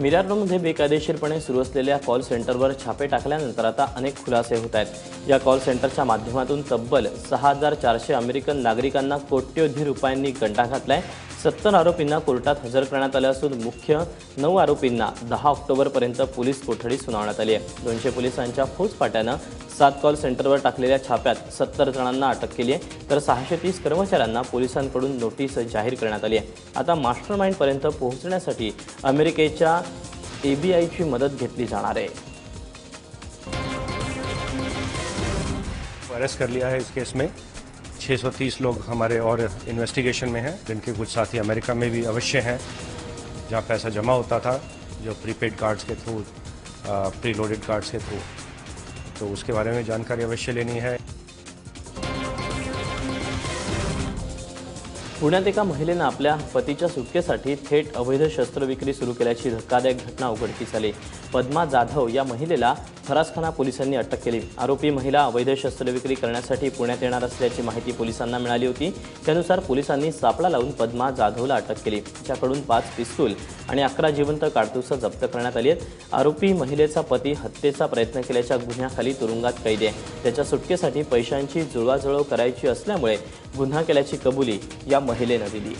मिरारमध्ये बेकायदेशीरपणे सुरू असलेल्या कॉल सेंटरवर छापे टाकल्यानंतर आता अनेक खुलासे होत आहेत. या कॉल सेंटरच्या माध्यमातून तब्बल सहा हजार चारशे अमेरिकन नागरिकांना कोट्यवधी रुपयांनी गंडा घातलाय. सत्तर आरोपींना कोर्टात हजर करण्यात आले असून मुख्य नऊ आरोपींना दहा ऑक्टोबरपर्यंत पोलीस कोठडी सुनावण्यात आली आहे. दोनशे पोलिसांच्या फौजफाट्यानं सात कॉल सेंटरवर टाकलेल्या छाप्यात सत्तर जणांना अटक केली आहे. तर सहाशे तीस कर्मचाऱ्यांना पोलिसांकडून नोटीस जाहीर करण्यात आली आहे. आता मास्टर माइंडपर्यंत पोहोचण्यासाठी अमेरिकेच्या एबीआयची मदत घेतली जाणार आहे. अरेस्ट कर लिया है इस केस में. 630 लोग हमारे और इन्वेस्टिगेशन में हैं। जिनके कुछ साथी अमेरिका में भी अवश्य हैं, जहाँ पैसा जमा होता था, जो प्रीपेड कार्ड्स के थ्रू प्री लोडेड कार्ड्स के थ्रू तो उसके बारे में जानकारी अवश्य लेनी है। पुण्यात एका महिलेनं आपल्या पतीच्या सुटकेसाठी थेट अवैध शस्त्रविक्री सुरू केल्याची धक्कादायक घटना उघडकीस आली. पद्मा जाधव या महिलेला फरासखाना पोलिसांनी अटक केली. आरोपी महिला अवैध शस्त्रविक्री करण्यासाठी पुण्यात येणार असल्याची माहिती पोलिसांना मिळाली होती. त्यानुसार पोलिसांनी सापळा लावून पद्मा जाधवला अटक केली. तिच्याकडून पाच पिस्तूल आणि अकरा जिवंत काडतुसं जप्त करण्यात आली आहेत. आरोपी महिलेचा पती हत्येचा प्रयत्न केल्याच्या गुन्ह्याखाली तुरुंगात कैदी आहे. त्याच्या सुटकेसाठी पैशांची जुळवाजुळव करायची असल्यामुळे गुन्हा केल्याची कबुली या महिलेनं दिली.